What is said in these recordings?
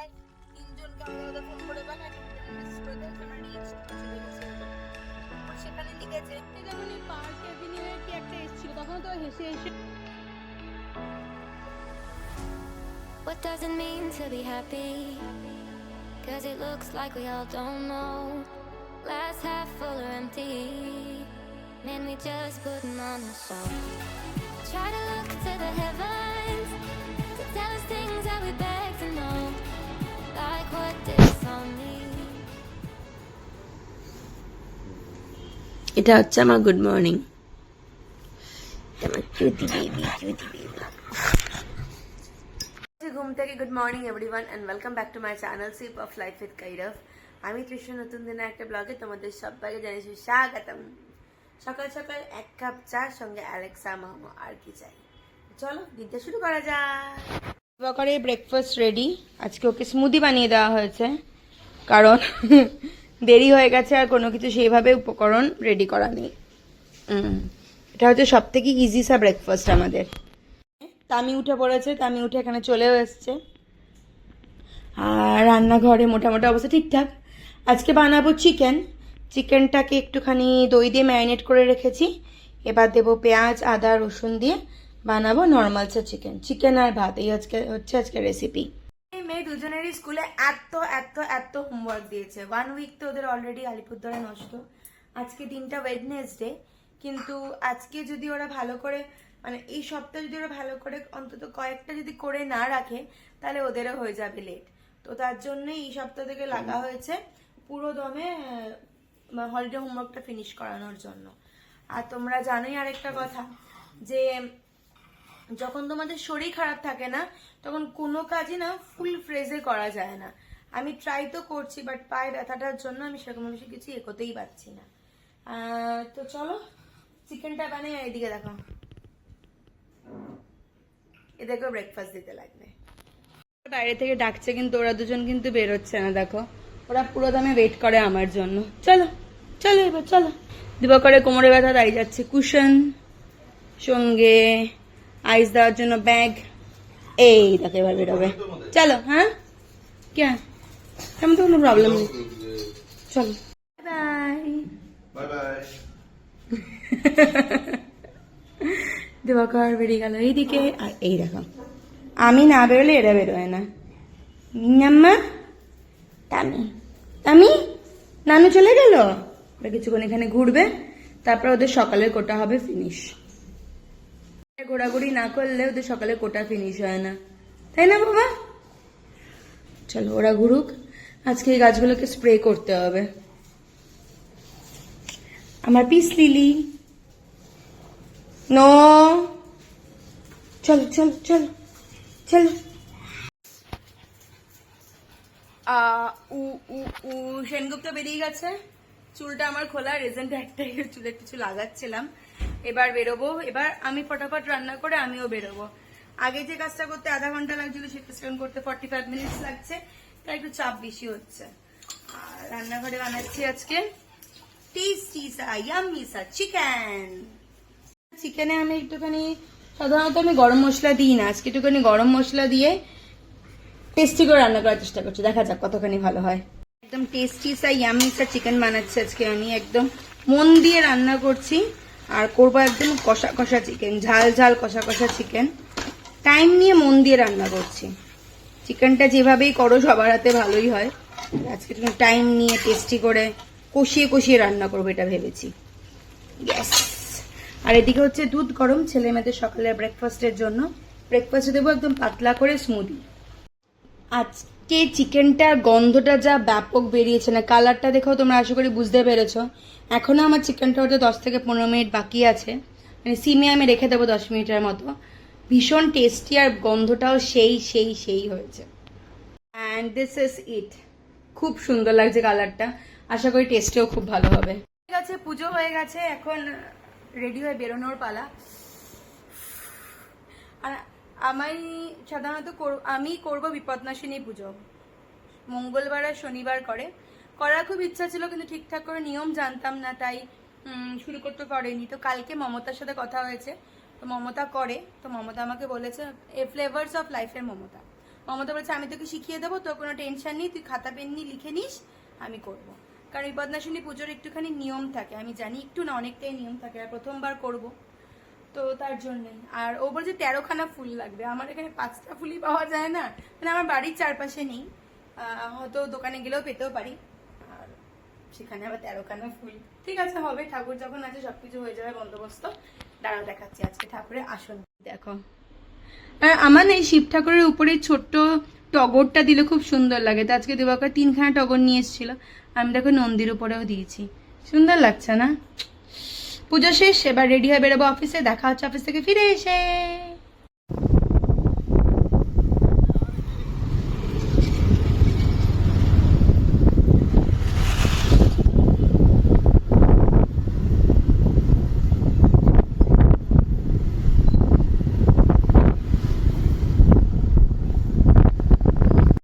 প্রায় তিনজনকে আমরা ওদের ফোন করে বলে মেসেজ করে দিয়েছে আমরা রিচ চলে গেছে এরকম। সেখানে লিখেছে যখন এই পার্ক অ্যাভিনিউ এর কি একটা এসেছিল তখন তো হেসে হেসে What does it mean to be happy? Cause it looks like we all don't know. Glass half full or empty. Man, we just putting on a show. Try to look to the heavens এটা হচ্ছে আমার good morning baby ঘুম থেকে good morning everyone and welcome back to my channel sip of life with Kairav আমি তৃষ্ণ নতুন দিনে একটা ব্লগে তোমাদের সবাইকে জানিয়েছি স্বাগতম। সকাল সকাল এক কাপ চা সঙ্গে অ্যালেক্সা মামা আর কি চাই। চলো দিনটা শুরু করা যাক। করে ব্রেকফাস্ট রেডি আজকে ওকে স্মুদি বানিয়ে দেওয়া হয়েছে। কারণ দেরি হয়ে গেছে আর কোনো কিছু সেইভাবে উপকরণ রেডি করা নেই। এটা হচ্ছে সব থেকে ইজি সা ব্রেকফাস্ট আমাদের। তামি উঠে পড়েছে, তামি উঠে এখানে চলেও এসছে। আর রান্নাঘরে মোটামুটি অবস্থা ঠিকঠাক। আজকে বানাবো চিকেন চিকেনটাকে একটুখানি দই দিয়ে ম্যারিনেট করে রেখেছি। এবার দেবো পেঁয়াজ, আদা, রসুন দিয়ে বানাবো নর্মাল চা চিকেন চিকেন আর ভাত, এই আজকে হচ্ছে আজকে রেসিপি এই মেয়ে দুজনেরই স্কুলে এত এত এত হোমওয়ার্ক দিয়েছে। ওয়ান উইক তো ওদের অলরেডি আলিপুরদুয়ারে নষ্ট। আজকে দিনটা ওয়েডনেসডে কিন্তু আজকে যদি ওরা ভালো করে মানে এই সপ্তাহে যদি ওরা ভালো করে অন্তত কয়েকটা যদি করে না রাখে, তাহলে ওদেরও হয়ে যাবে লেট তো তার জন্য এই সপ্তাহ থেকে লাগা হয়েছে পুরো দমে হলিডে হোমওয়ার্কটা ফিনিশ করানোর জন্য। আর তোমরা জানোই আরেকটা কথা, যে যখন তোমাদের শরীর খারাপ থাকে না, তখন কোনো কাজই না ফুল ফ্রেজে করা যায় না। আমি ট্রাই তো করছি বাট পায়ে ব্যথাটার জন্য আমি সেরকম বেশি কিছু এগোতেই পারছি না। তো চলো চিকেনটা বানিয়ে এইদিকে দেখো। এদেরকে ব্রেকফাস্ট দিতে লাগবে। বাইরে থেকে ডাকছে কিন্তু, ওরা দুজন কিন্তু বেরোচ্ছে না, দেখো। ওরা পুরো দামে ওয়েট করে আমার জন্য। চলো চলো এবার, চলো। দিবাকরে কোমরে ব্যথা দাঁড়িয়ে যাচ্ছে। কুশন, সঙ্গে আইস দেওয়ার জন্য ব্যাগ। এই দেখো এবার বেরোবে। চলো হ্যাঁ? কে? তেমন তো কোনো প্রবলেম নেই। চলো। By bye. দিবাকর বেরিয়ে গেল এইদিকে। আর এই দেখো আমি না বেরোলে এরা বেরোয় না। নাম্মা? তামি? তামি? নানু চলে গেল? ওরা কিছুক্ষণ এখানে ঘুরবে তারপর ওদের সকালের কোটা হবে ফিনিশ ঘোরাঘুরি না করলে ওদের সকালে কোটা ফিনিশ হয় না। তাই না বাবা? চলো, ওরা ঘুরুক। আজকে এই গাছগুলোকে স্প্রে করতে হবে। আমার পিস লিলি। নো চলো চলো চলো চলো। সেনগুপ্ত বেরিয়ে গেছে। চুলটা আমার খোলা রেজেন্ট একটাই চুলে কিছু লাগাচ্ছিলাম। এবার বেরোবো। এবার আমি ফটাফট রান্না করে আমিও বেরোবো। আগে যে কাজটা করতে আধা ঘণ্টা লাগছিল সেটা সেরকম করতে ফর্টি ফাইভ মিনিটস লাগছে। তাই একটু চাপ বেশি হচ্ছে। আর রান্নাঘরে বানাচ্ছি আজকে টেস্টি সা ইয়াম্মি সা চিকেন চিকেনে আমি একটুখানি, সাধারণত আমি গরম মশলা দিই না। আজকে একটুখানি গরম মশলা দিয়ে টেস্টি করে রান্না করার চেষ্টা করছি। দেখা যাক কতখানি ভালো হয়। একদম টেস্টি সা ইয়ামি সা চিকেন বানাচ্ছি আজকে আমি। একদম মন দিয়ে রান্না করছি। আর করব একদম কষা কষা চিকেন ঝাল ঝাল কষা কষা চিকেন টাইম নিয়ে মন দিয়ে রান্না করছি। চিকেনটা যেভাবেই করো, সবার হাতে ভালোই হয়। আজকে তুমি টাইম নিয়ে টেস্টি করে কষিয়ে কষিয়ে রান্না করব, এটা ভেবেছি। গ্যাস আর এদিকে হচ্ছে দুধ গরম, ছেলে মেয়েদের সকালের ব্রেকফাস্টের জন্য। ব্রেকফাস্টে দেবো একদম পাতলা করে স্মুদি আজকে চিকেনটার গন্ধটা যা ব্যাপক বেরিয়েছে না কালারটা দেখেও তোমরা আশা করি বুঝতে পেরেছ। এখনও আমার চিকেনটা হতে দশ থেকে পনেরো মিনিট বাকি আছে। মানে সিমে আমি রেখে দেবো দশ মিনিটের মতো। ভীষণ টেস্টি আর গন্ধটাও সেই সেই সেই হয়েছে। অ্যান্ড দিস ইজ ইট খুব সুন্দর লাগছে কালারটা আশা করি টেস্টেও খুব ভালো হবে। ঠিক আছে, পুজো হয়ে গেছে। এখন রেডি হয়ে বেরোনোর পালা। আর আমি সাধারণত আমি করব বিপদনাশিনী পুজো। মঙ্গলবার আর শনিবার করে। করার খুব ইচ্ছা ছিল, কিন্তু ঠিকঠাক করে নিয়ম জানতাম না, তাই শুরু করতে পারিনি। তো কালকে মমতার সাথে কথা হয়েছে। তো মমতা করে। তো মমতা আমাকে বলেছে, এ ফ্লেভার্স অফ লাইফের মমতা। মমতা বলেছে, আমি তোকে শিখিয়ে দেবো, তোর কোনো টেনশন নেই, তুই খাতা, পেন নিয়ে লিখে নিস, আমি করব। কারণ বিপদনাশিনী পুজোর একটুখানি নিয়ম থাকে, আমি জানি একটু না, অনেকটাই নিয়ম থাকে, আর প্রথমবার করব। তো তার জন্যই। আর ও বলছে তেরোখানা ফুল লাগবে। আমার এখানে পাঁচটা ফুলই পাওয়া যায় না। মানে আমার বাড়ির চারপাশে নেই। হয়তো দোকানে গেলেও পেতেও পারি। আর সেখানে আবার তেরোখানা ফুল। ঠিক আছে, হবে। ঠাকুর যখন আছে, সবকিছু হয়ে যাবে, বন্দোবস্ত। দাঁড়াও দেখাচ্ছি আজকে ঠাকুরের আসন। দেখো। আমার এই শিব ঠাকুরের উপরে ছোট্ট টগরটা দিলে খুব সুন্দর লাগে। তো আজকে দিবাকর তিনখানা টগর নিয়ে এসেছিল। আমি দেখো নন্দীর উপরেও দিয়েছি। সুন্দর লাগছে না? পুজো শেষ, এবার রেডি হয়ে বেরোবো অফিসে দেখা হচ্ছে অফিস থেকে ফিরে এসে।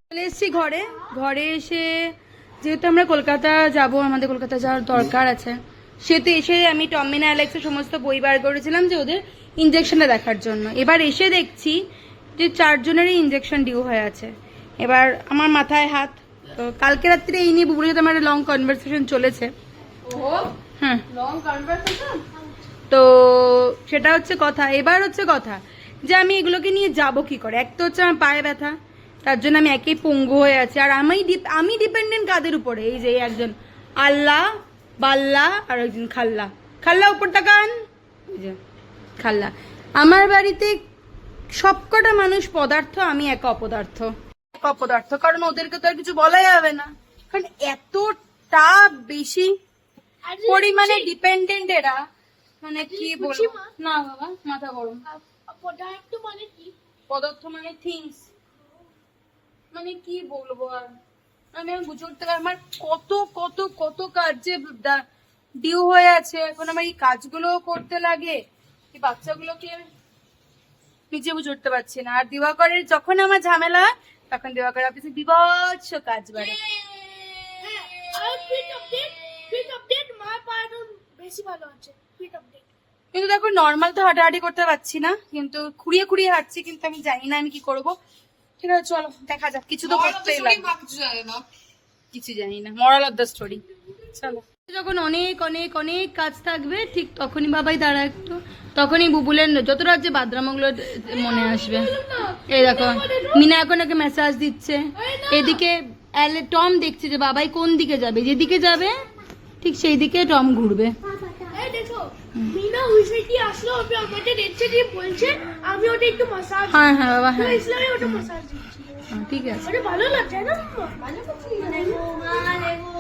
চলে এসেছি ঘরে। ঘরে এসে যেহেতু আমরা কলকাতা যাব, আমাদের কলকাতা যাওয়ার দরকার আছে। সেতে এসে আমি টমিনা অ্যালেক্সের সমস্ত বই বার করেছিলাম যে ওদের ইঞ্জেকশনটা দেখার জন্য। এবার এসে দেখছি যে চারজনেরই ইঞ্জেকশন ডিউ হয়ে আছে। এবার আমার মাথায় হাত তো কালকে রাত্রে এই নিয়ে বুবুর সাথে আমার লং কনভারসেশন চলেছে। হ্যাঁ। লং কনভারসেশন তো সেটা হচ্ছে কথা। এবার হচ্ছে কথা যে আমি এগুলোকে নিয়ে যাব কি করে? এক তো হচ্ছে আমার পায়ে ব্যথা তার জন্য আমি একেই পঙ্গু হয়ে আছি। আর আমি আমি ডিপেন্ডেন্ট কাদের উপরে? এই যে একজন আল্লাহ বাল্লা আর একজন খাল্লা। খাল্লা উপর তাকান খাল্লা। আমার বাড়িতে সবকটা মানুষ পদার্থ আমি এক অপদার্থ। এক অপদার্থ কারণ ওদেরকে তো আর কিছু বলা যাবে না। কারণ এতটা বেশি পরিমাণে ডিপেন্ডেন্ট এরা। মানে কি বলব? না বাবা মাথা গরম। পদার্থ মানে কি? পদার্থ মানে থিংস মানে কি বলব আর? আমি আর বুঝে উঠতে পারি আমার কত কত কত কাজ যে ডিউ হয়ে আছে। এখন আমার এই কাজগুলো করতে লাগে। এই বাচ্চাগুলোকে নিজে বুঝে উঠতে পারছি না। আর দিবাকরের যখন আমার ঝামেলা হয়, তখন দিবাকর অফিসে বিভৎস কাজ বাড়ে। আপডেট কিন্তু দেখো নর্মাল তো হাঁটাহাঁটি করতে পারছি না। কিন্তু খুঁড়িয়ে খুঁড়িয়ে হাঁটছি কিন্তু আমি জানি না আমি কি করব। ঠিক আছে চলো দেখা যাক। কিছু তো করতেই লাগবে। কিছু জানি না। মরাল অফ দ্য স্টোরি চলো। যখন অনেক অনেক অনেক কাজ থাকবে ঠিক তখনই বাবাই দাঁড়া একটু। তখনই বুবুলের যত রাজ্যে বাদরামগুলো মনে আসবে। এই দেখো মিনা এখন ওকে মেসাজ দিচ্ছে। এদিকে টম দেখছে যে বাবাই কোন দিকে যাবে। যেদিকে যাবে ঠিক সেই দিকে টম ঘুরবে। মিনা উইসে কি আসলো ওকে আমাকে দেখছে বলছে আমি ওটা একটু মাসাজ হ্যাঁ হ্যাঁ বাবা হ্যাঁ ইসলামে ওটা মাসাজ দিচ্ছি হ্যাঁ, ঠিক আছে ওটা ভালো লাগছে না ভালো লাগছে দেখো মা দেখো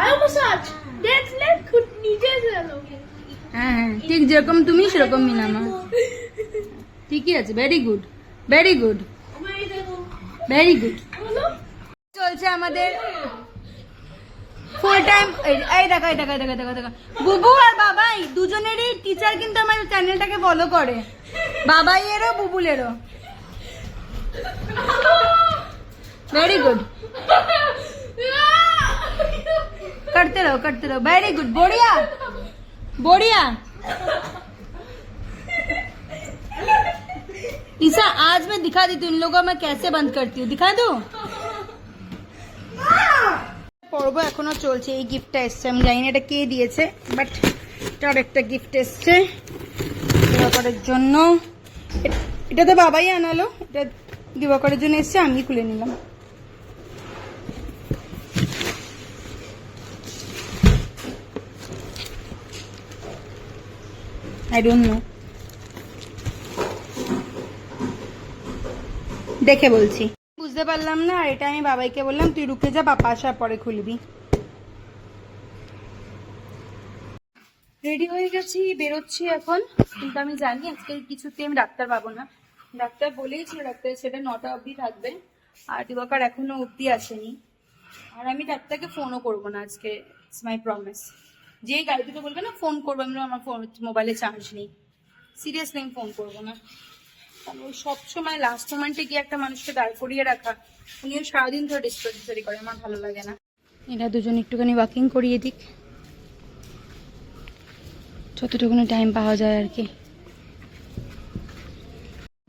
আরও মাসাজ দেখলে খুব নিচে গেল হ্যাঁ হ্যাঁ ঠিক যেরকম তুমি সেরকম মিনামা ঠিকই আছে very good very good very good চলছে আমাদের ফুল টাইম এই দেখা এই দেখা এই দেখা এই দেখা এই দেখা বুবু আর বাবাই দুজনেরই টিচার কিন্তু আমার চ্যানেলটাকে ফলো করে বাবাই এরও বুবুলেরও ভেরি গুড करते रहो करते रहो वेरी गुड बढ़िया बढ़िया ईसा आज मैं दिखा देती हूँ इन लोगों को मैं कैसे बंद करती हूँ दिखा दो পর্ব এখনও চলছে, এই গিফটটা এসছে, আমি জানি না এটা কে দিয়েছে বাট এটার একটা গিফট এসছে। দিবাকরের জন্য। এটা তো বাবাই আনালো, এটা দিবাকরের জন্য এসছে, আমি খুলে নিলাম। আই ডোন্ট নো দেখে বলছি। বুঝতে পারলাম না, আর এটা আমি বাবাইকে বললাম, তুই রুকে যা, বাবা আসার পরে খুলবি। রেডি হয়ে গেছি, বেরোচ্ছি এখন, কিন্তু আমি জানি আজকে কিছুতে আমি ডাক্তার পাবো না। ডাক্তার বলেই ছিল ডাক্তার সেটা নটা অবধি থাকবে, আর দিবাকর এখনও অবধি আসেনি। আর আমি ডাক্তারকে ফোনও করব না আজকে ইটস মাই প্রমিস যে গাড়িতে বলবে না, ফোন করব, আমি আমার ফোন মোবাইলে চার্জ নেই। সিরিয়াসলি আমি ফোন করব না। সবসময় লাস্ট মোমেন্টে গিয়ে একটা মানুষকে দাঁড় করিয়ে রাখা, উনিও সারাদিন ধরে ডিসপেন্সারি করে, আমার ভালো লাগে না। এরা দুজন একটুখানি ওয়াকিং করিয়ে দিক। যতটুকুনি টাইম পাওয়া যায় আর কি।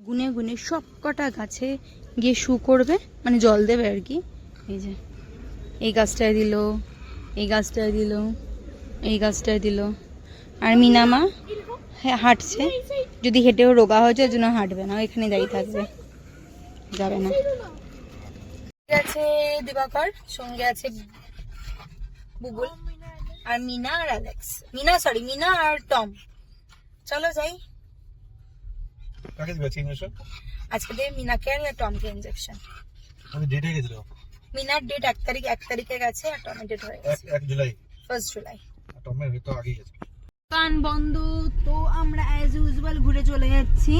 গুনে গুনে সব কটা গাছে গিয়ে শু করবে মানে জল দেবে আর কি। এই যে, এই গাছটায় দিল, এই গাছটায় দিল, এই গাছটায় দিল। আর মিনামা হাঁটছে। যদি হেঁটেও রোগা হয়ে যায় ওই জন্য হাঁটবে না। এখানে দাঁড়িয়ে থাকবে। যাবে না। আছে দিবাকর সঙ্গে আছে বুবুল আর মিনা আর অ্যালেক্স। মিনা সরি মিনা আর টম। চলো যাই। আজকে দিয়ে মিনাকে আর টমকে আমি ডেট হয়ে মিনার ডেট এক তারিখ এক তারিখে গেছে আর টমের ডেট হয়ে গেছে। এক জুলাই। ফার্স্ট জুলাই টমের হয়তো আগেই গেছে দোকান বন্ধ তো আমরা অ্যাজ ইউজুয়াল ঘুরে চলে যাচ্ছি।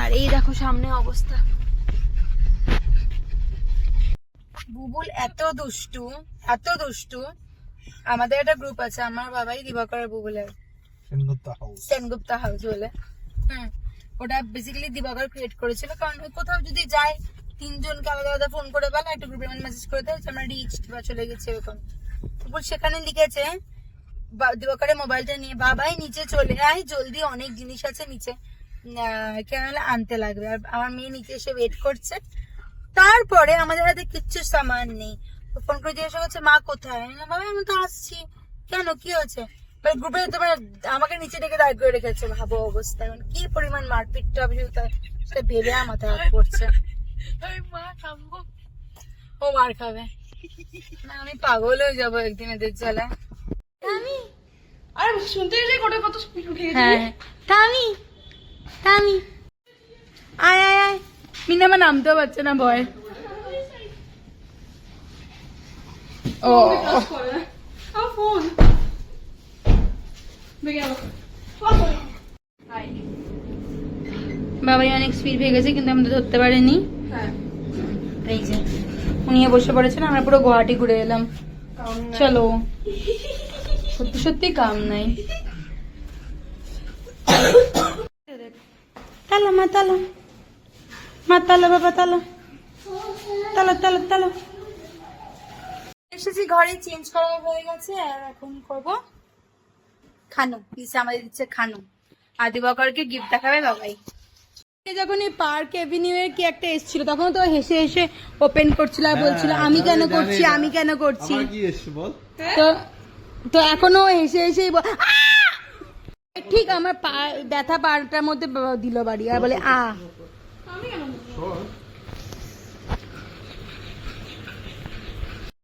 আর এই দেখো সামনে অবস্থা। বুবুল এত দুষ্টু এত দুষ্টু। আমাদের একটা গ্রুপ আছে আমার বাবাই দিবাকর আর বুবুলের। সেনগুপ্তা হাউস বলে। হুম ওটা বেসিক্যালি দিবাকর ক্রিয়েট করেছিল। কারণ ওই কোথাও যদি যায় তিনজনকে আলাদা আলাদা ফোন করে বলে একটা গ্রুপে মেসেজ করে দেয় আমরা রিচ বা চলে গেছি এরকম। তারপর সেখানে লিখেছে দিবাকরের মোবাইলটা নিয়ে বাবাই নিচে চলে আয় জলদি অনেক জিনিস আছে নিচে কেন আনতে লাগবে। আর আমার মেয়ে নিচে এসে ওয়েট করছে। তারপরে আমাদের হাতে কিচ্ছু সামান নেই। ফোন করে জিজ্ঞাসা করছে মা কোথায়? বাবা আমি তো আসছি। কেন? কি হয়েছে? গ্রুপে তোমার আমাকে নিচে ডেকে দাঁড় করে রেখেছে। ভাবো অবস্থা এখন কি পরিমাণ মারপিটটা হবে সেটা সেটা ভেবে আমার হাত পড়ছে। ও মার খাবে। না আমি পাগল হয়ে যাব একদিন এদের জ্বালা আর শুনতে গেলে কোটা কত স্পিড উঠে গেছে। হ্যাঁ তামি তামি। আয় আয় আয়। মিনা আমার নামতেও পারছে না ভয়। ও। আমার ফোন বাবাই অনেক স্পিড হয়ে গেছে কিন্তু আমরা ধরতে পারিনি। হ্যাঁ। এই যে উনিও বসে পড়েছেন আমরা পুরো গুয়াহাটি ঘুরে এলাম। চলো। সত্যি সত্যি কাম নাই। তালো মা তালো। মা তালো বাবা তালো। তালো তালো তালো। এসেছি ঘরে চেঞ্জ করা হয়ে গেছে আর এখন করব খানো পিসে আমাদের দিচ্ছে খানো আদিবাকরকে গিফট দেখাবে বাবাই। যখন এই পার্ক এভিনিউ এর কি একটা এসেছিল তখন তো হেসে হেসে ওপেন করছিল আর বলছিল আমি কেন করছি আমি কেন করছি? তো তো এখনও হেসে হেসেই ঠিক আমার পা ব্যথা পাটার মধ্যে দিল বাড়ি আর বলে আ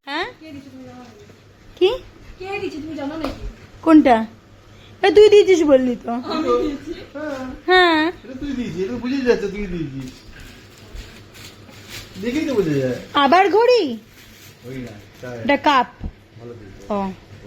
হ্যাঁ? কি? কোনটা? এ, তুই দিয়েছিস বললি তো। হ্যাঁ। আবার ঘড়ি? কাপ। ও।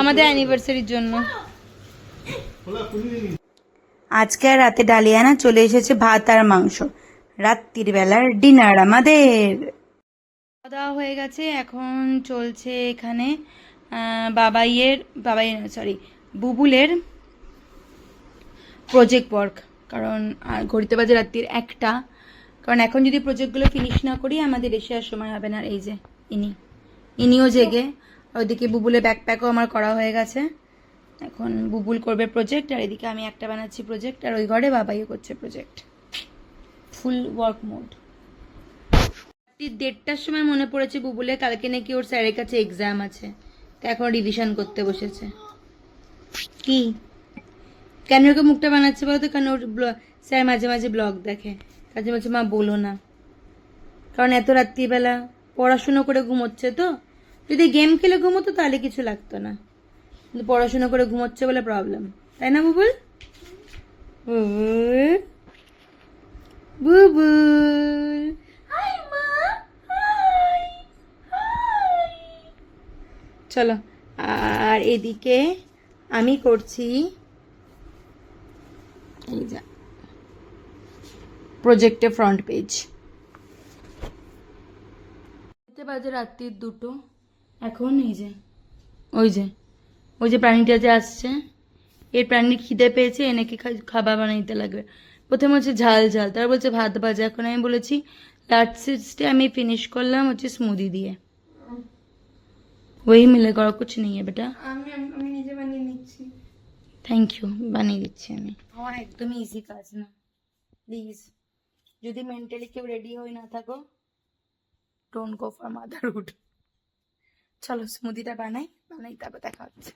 আমাদের অ্যানিভার্সারির জন্য। আজকে রাতে ডালিয়ানা চলে এসেছে ভাত আর মাংস। রাত্রির বেলার ডিনার আমাদের। খাওয়া হয়ে গেছে এখন চলছে এখানে বাবাইয়ের বাবাই সরি বুবুলের প্রজেক্ট ওয়ার্ক কারণ আর ঘড়িতে বাজে রাত্রির একটা। কারণ এখন যদি প্রজেক্টগুলো ফিনিশ না করি আমাদের এসে আর সময় হবে না এই যে ইনি। ইনিও জেগে। ওইদিকে বুবুলের ব্যাকপ্যাকও আমার করা হয়ে গেছে। এখন বুবুল করবে প্রজেক্ট আর এদিকে আমি একটা বানাচ্ছি প্রজেক্ট আর ওই ঘরে বাবাইও করছে প্রজেক্ট ফুল ওয়ার্ক মোড দেড়টার সময় মনে পড়েছে বুবুলে কালকে নাকি ওর স্যারের কাছে এক্সাম আছে। তো এখন রিভিশন করতে বসেছে। কি? কেন ওকে মুখটা বানাচ্ছে বলতো? কেন ওর স্যার মাঝে মাঝে ব্লগ দেখে। কাজে বলছে, মা, বলো না। কারণ এত রাত্রিবেলা পড়াশুনো করে ঘুমোচ্ছে তো। যদি গেম খেলে ঘুমোতো তাহলে কিছু লাগতো না। কিন্তু পড়াশোনা করে ঘুমোচ্ছে বলে প্রবলেম তাই না বুবুল? বুবুল? বুবুল? হাই মা। হাই হাই চলো আর এদিকে আমি করছি এই যা প্রজেক্টে ফ্রন্ট পেজ বাজে রাত্রির দুটো। এখন এই যে ওই যে ওই যে প্রাণীটা যে আসছে এর প্রাণী খিদে পেয়েছে এনেকে খাবার বানাইতে লাগবে? প্রথমে হচ্ছে ঝাল ঝাল তারপর বলছে ভাত ভাজা। এখন আমি বলেছি লাস্ট আমি ফিনিশ করলাম হচ্ছে স্মুদি দিয়ে। ওই মিলে করা কিছু নেই বেটা। আমি আমি নিজে বানিয়ে নিচ্ছি। থ্যাংক ইউ বানিয়ে দিচ্ছি আমি। আমার একদমই ইজি কাজ না। প্লিজ যদি মেন্টালি কেউ রেডি হয়ে না থাকো ডোন্ট গো ফর মাদারহুড চলো স্মুদিটা বানাই বানাই তারপর দেখা হচ্ছে।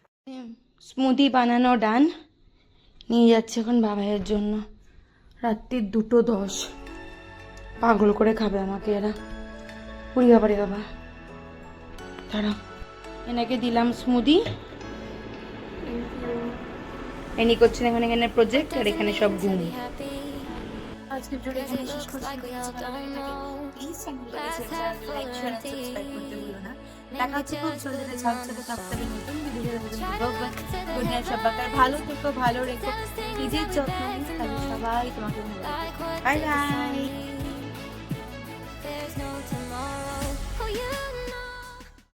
স্মুদি বানানো ডান। নিয়ে যাচ্ছে এখন বাবাইয়ের জন্য। রাত্রির দুটো দশ। পাগল করে খাবে আমাকে এরা। উড়ি বাবা রে বাবা। দাঁড়াও। এনাকে দিলাম স্মুদি। এনি করছেন এখানে এখানে প্রজেক্ট আর এখানে সব ঘুম. আজকে শেষ করছি. প্লিজ চ্যানেলটাকে. সাবস্ক্রাইব করতে ভুলো না। দেখা হচ্ছে খুব সুন্দর ছোট ছোট সপ্তাহে নতুন ভিডিও গুড নাইট ভালো থেকো ভালো রেখো। নিজের যত্ন সবাই তোমাকে ভালো বাই বাই.